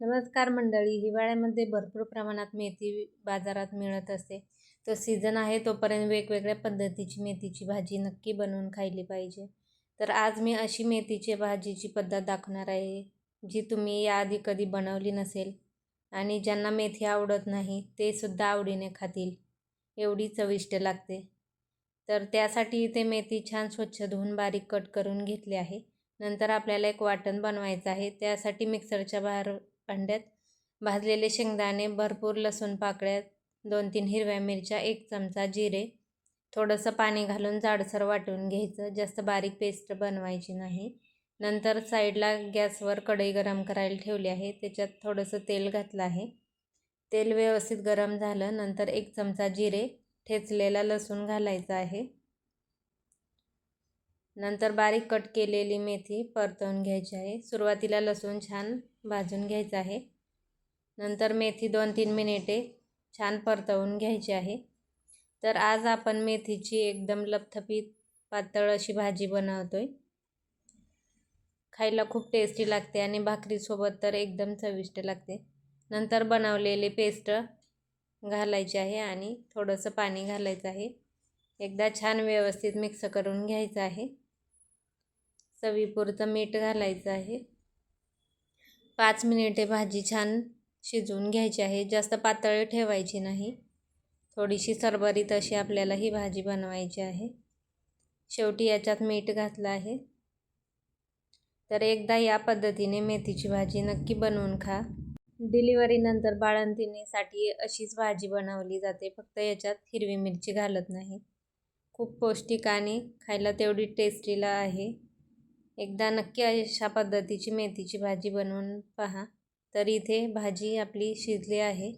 नमस्कार मंडळी हिवाळ्यामध्ये भरपूर प्रमाणात मेथी बाजारात मिळत असते. तो सीझन आहे तोपर्यंत वेगवेगळ्या पद्धतीची मेथीची भाजी नक्की बनवून खायली पाहिजे. तर आज मी अशी मेथीची भाजीची पद्धत दाखवणार आहे जी तुम्ही याआधी कधी बनवली नसेल आणि ज्यांना मेथी आवडत नाही ते सुद्धा आवडीने खातील. एवढी चविष्ट लागते. तर त्यासाठी इथे मेथी छान स्वच्छ धुवून बारीक कट करून घेतली आहे. नंतर आपल्याला एक वाटण बनवायचं आहे त्यासाठी मिक्सरच्या बाहेर भांड्यात भाजलेले शेंगदाणे भरपूर लसूण पाकळ्यात दोन तीन हिरव्या मिरच्या एक चमचा जिरे थोडंसं पाणी घालून जाडसर वाटून घ्यायचं. जास्त बारीक पेस्ट बनवायची नाही. नंतर साईडला गॅसवर कढई गरम करायला ठेवली आहे. त्याच्यात थोडंसं तेल घातलं आहे. तेल व्यवस्थित गरम झालं. नंतर एक चमचा जिरे ठेचलेला लसूण घालायचा आहे. नंतर बारीक कट केलेली मेथी परतवून घ्यायची आहे. सुरुवातीला लसूण छान भाजून घ्यायचं आहे. नंतर मेथी दोन तीन मिनिटे छान परतवून घ्यायची आहे. तर आज आपण मेथीची एकदम लपथपीत पातळ अशी भाजी बनवतो आहे खायला खूप टेस्टी लागते आणि भाकरीसोबत तर एकदम चविष्ट लागते. नंतर बनवलेली पेस्ट घालायची आहे आणि थोडंसं पाणी घालायचं आहे. एकदा छान व्यवस्थित मिक्स करून घ्यायचं आहे. चवीपुरतं मीठ घालायचं आहे. पाच मिनिटे भाजी छान शिजवून घ्यायची आहे. जास्त पातळी ठेवायची नाही. थोडीशी सरबरीत अशी आपल्याला ही भाजी बनवायची आहे. शेवटी याच्यात मीठ घातलं आहे. तर एकदा या पद्धतीने मेथीची भाजी नक्की बनवून खा. डिलिव्हरीनंतर बाळंतिणीसाठी अशीच भाजी बनवली जाते. फक्त याच्यात हिरवी मिरची घालत नाही. खूप पौष्टिक आणि खायला तेवढी टेस्टीला आहे. एकदा नक्की अशा पद्धतीची मेथीची भाजी बनवून पहा. तर इथे भाजी आपली शिजली आहे.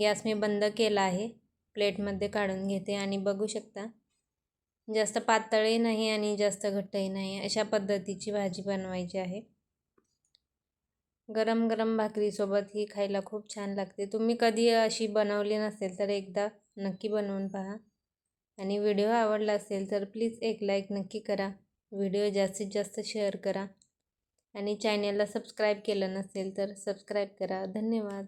गॅस मी बंद केला आहे. प्लेटमध्ये काढून घेते आणि बघू शकता. जास्त पातळही नाही आणि जास्त घट्टही नाही. अशा पद्धतीची भाजी बनवायची आहे. गरम गरम भाकरीसोबत ही खायला खूप छान लागते. तुम्ही कधी अशी बनवली नसेल तर एकदा नक्की बनवून पहा. आणि व्हिडिओ आवडला असेल तर प्लीज एक लाईक नक्की करा. व्हिडिओ जास्तीत जास्त शेअर करा आणि चॅनलला सबस्क्राईब केलं नसेल तर सबस्क्राईब करा. धन्यवाद.